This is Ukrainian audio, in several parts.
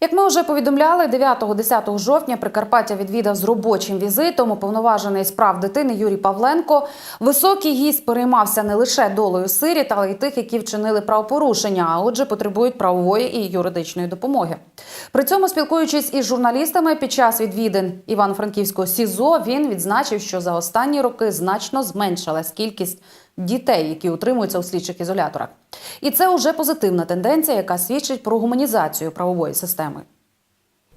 Як ми вже повідомляли, 9-10 жовтня Прикарпаття відвідав з робочим візитом уповноважений з прав дитини Юрій Павленко. Високий гість переймався не лише долею сиріт, але й тих, які вчинили правопорушення, а отже, потребують правової і юридичної допомоги. При цьому, спілкуючись із журналістами під час відвідин Івано-Франківського СІЗО, він відзначив, що за останні роки значно зменшилась кількість дітей, які утримуються у слідчих ізоляторах. І це вже позитивна тенденція, яка свідчить про гуманізацію правової системи.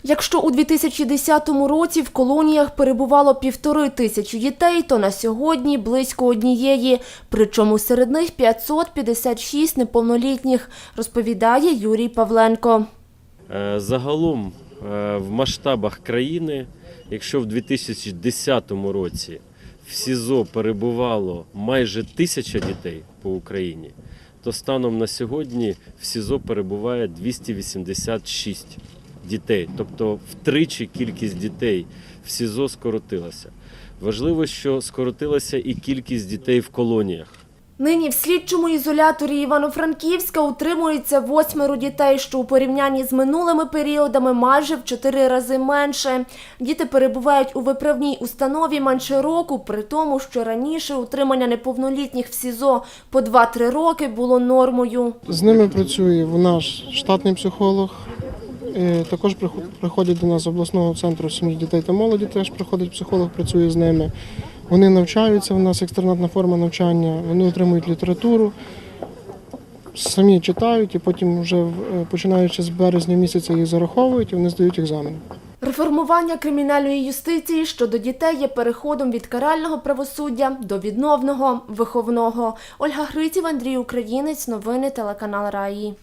Якщо у 2010 році в колоніях перебувало півтори тисячі дітей, то на сьогодні близько однієї, причому серед них 556 неповнолітніх, розповідає Юрій Павленко. Е, Загалом е, в масштабах країни, якщо в 2010 році в СІЗО перебувало майже тисяча дітей по Україні, то станом на сьогодні в СІЗО перебуває 286 дітей. Тобто втричі кількість дітей в СІЗО скоротилася. Важливо, що скоротилася і кількість дітей в колоніях. Нині в слідчому ізоляторі Івано-Франківська утримується восьмеро дітей, що у порівнянні з минулими періодами майже в чотири рази менше. Діти перебувають у виправній установі менше року, при тому, що раніше утримання неповнолітніх в СІЗО по 2-3 роки було нормою. З ними працює наш штатний психолог. Е, Також приход- приходять до нас з обласного центру сім'ї дітей та молоді. Теж приходить психолог, працює з ними. Вони навчаються. У нас екстернатна форма навчання. Вони отримують літературу, самі читають і потім, вже е, починаючи з березня місяця, їх зараховують і вони здають екзамен. Реформування кримінальної юстиції щодо дітей є переходом від карального правосуддя до відновного, виховного. Ольга Гриців, Андрій Українець, новини телеканал Раї.